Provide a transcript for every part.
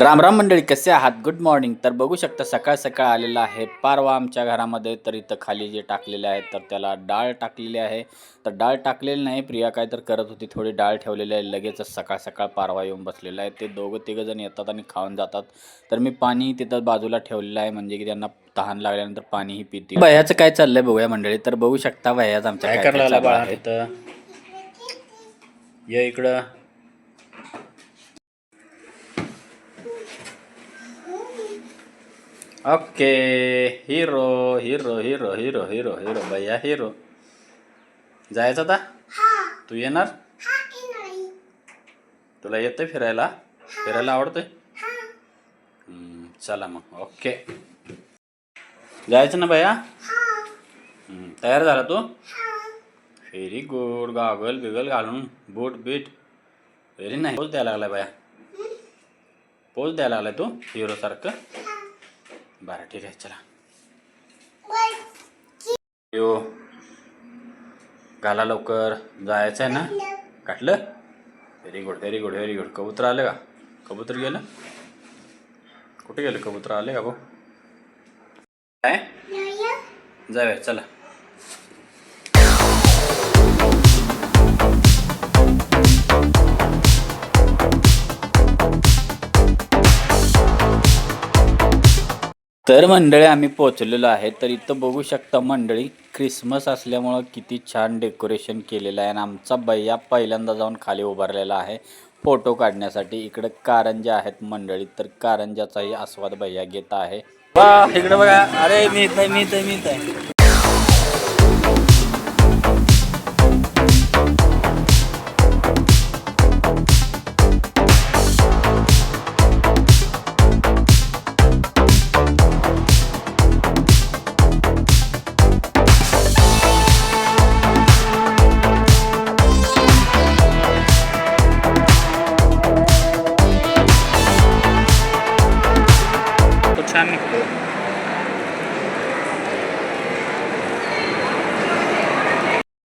राम राम मंडळी कसे आहात? गुड मॉर्निंग तर बघू शकता सकाळ सकाळ आलेला आहे. पारवा आमच्या घरामध्ये तर इथं खाली जे टाकलेले आहे तर त्याला डाळ टाकलेली आहे. तर डाळ टाकलेली नाही प्रिया काय तर करत होती थोडी डाळ ठेवलेली आहे. लगेचच सकाळ सकाळ पारवा येऊन बसलेला आहे. ते दोघं तिघं जण येतात आणि खाऊन जातात. तर मी पाणी तिथं बाजूला ठेवलेलं आहे म्हणजे की त्यांना तहान लागल्यानंतर पाणीही पिते वह्याचं काय चाललंय बघूया मंडळी. तर बघू शकता वह्याच आमच्या काय इकडं. Okay hero hero hero hero hero hero भैया हिरो जायचं आता तू येणार तुला येतंय फिरायला फिरायला आवडतंय चला मग ओके जायचं ना भैया तयार झाला तू व्हेरी गुड गागल बिगल घालून बूट बीट व्हेरी नाही पोच द्यायला लागलाय भैया पोच द्यायला लागलाय तू हिरो सारखं बरं ठीक आहे चला. यो. घाला लवकर. जायचं आहे ना? काटलं very good very good very good कबूतर आलं का? कबूतर गेलं? कुठे गेलं? कबूतर आले का भाऊ? काय जाऊया चला. तर मंडळी आम्ही पोहोचलेलो आहे. तर इथं बघू शकता मंडळी क्रिसमस असल्यामुळं किती छान डेकोरेशन केलेलं आहे. आणि आमचा भैया पहिल्यांदा जाऊन खाली उभारलेला आहे. फोटो काढण्यासाठी इकडं कारंजा आहेत मंडळी. तर कारंजाचाही आस्वाद भैया घेत आहे. वा इकडे बघा. अरे मी इथं मी इथं मी छान निघतो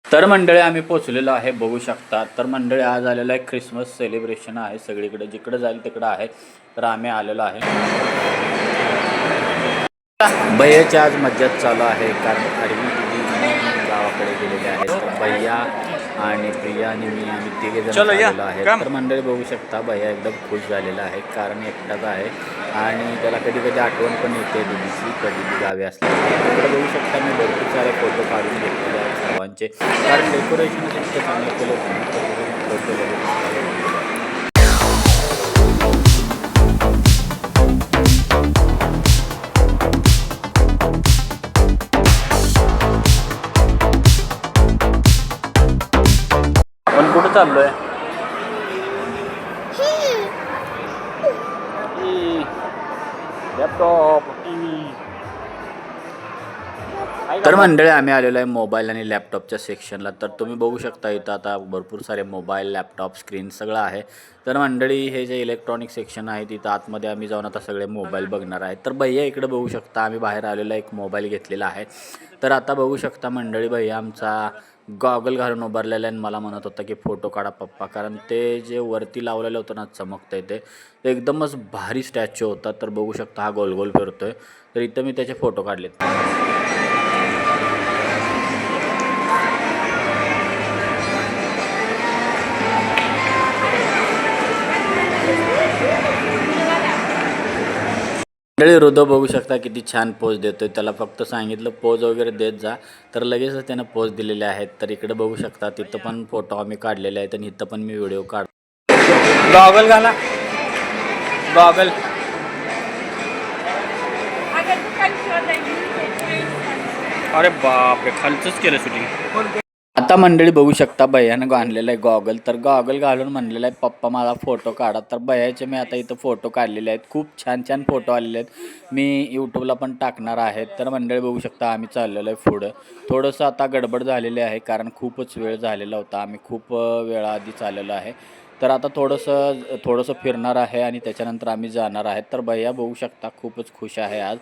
तर मंडळी आम्ही पोचलेलो आहे बघू शकता. तर मंडळी आज आलेलं आहे ख्रिसमस सेलिब्रेशन आहे. सगळीकडे जिकडे जाईल तिकडं आहे. तर आम्ही आलेलो आहे. भैयाची आज मज्जाच चालू आहे. कारण आडवी गावाकडे गेलेले आहे. भैया आणि प्रिया आणि मी आम्ही तिघे जण आलेलो आहे. तर मंडळी बघू शकता भैया एकदम खुश झालेला आहे कारण एकटाच आहे. आणि त्याला कधी कधी आठवण पण येते दिदीची कधी ती गावी असली तिकडे बघू शकता मी भरपूर सारे फोटो काढून घेतलेले आहेत सर्वांचे. कारण डेकोरेशन इतकं चांगलं केलं फोटो कुठं चाललोय. लॅपटॉप तर मंडळी आम्ही आलेलो आहे मोबाईल आणि लॅपटॉपच्या सेक्शनला तर तुम्ही बघू शकता इथं आता भरपूर सारे मोबाईल लॅपटॉप स्क्रीन सगळं आहे. तर मंडळी हे जे इलेक्ट्रॉनिक सेक्शन आहे तिथं आतमध्ये आम्ही जाऊन आता सगळे मोबाईल बघणार आहे. तर भैया इकडे बघू शकता आम्ही बाहेर आलेला एक मोबाईल घेतलेला आहे. तर आता बघू शकता मंडळी भैया आमचा गॉगल घालून उभारलेलं आहे आणि मला म्हणत होता की फोटो काढा पप्पा. कारण ते जे वरती लावलेलं होतं ना चमकतं ते ते एकदमच भारी स्टॅच्यू होता. तर बघू शकता हा गोल गोल फिरतो आहे तर इथं मी त्याचे फोटो काढलेत. मंडळी हृदय बघू शकता किती छान पोज देतोय. त्याला फक्त सांगितलं पोज वगैरे देत जा. तर लगेचच त्यानं पोज दिलेले आहेत. तर इकडे बघू शकता तिथं पण फोटो आम्ही काढलेले आहेत आणि इथं पण मी व्हिडिओ काढ गॉगल घाला. गॉगल. अरे बापरे खालचंच केलं शूटिंग आता मंडळी बघू शकता भैयानं आणलेलं आहे गॉगल. तर गॉगल घालून म्हणलेलं आहे पप्पा मला फोटो काढा. तर भैयाचे मी आता इथं फोटो काढलेले आहेत. खूप छान छान फोटो आलेले आहेत. मी यूट्यूबला पण टाकणार आहे तर मंडळी बघू शकता आम्ही चाललेलो आहे पुढं. थोडंसं आता गडबड झालेली आहे कारण खूपच वेळ झालेला होता. आम्ही खूप वेळाआधी चाललेलो आहे. तर आता थोडंसं थोडंसं फिरणार आहे आणि त्याच्यानंतर आम्ही जाणार आहे तर भैया बघू शकता खूपच खुश आहे आज.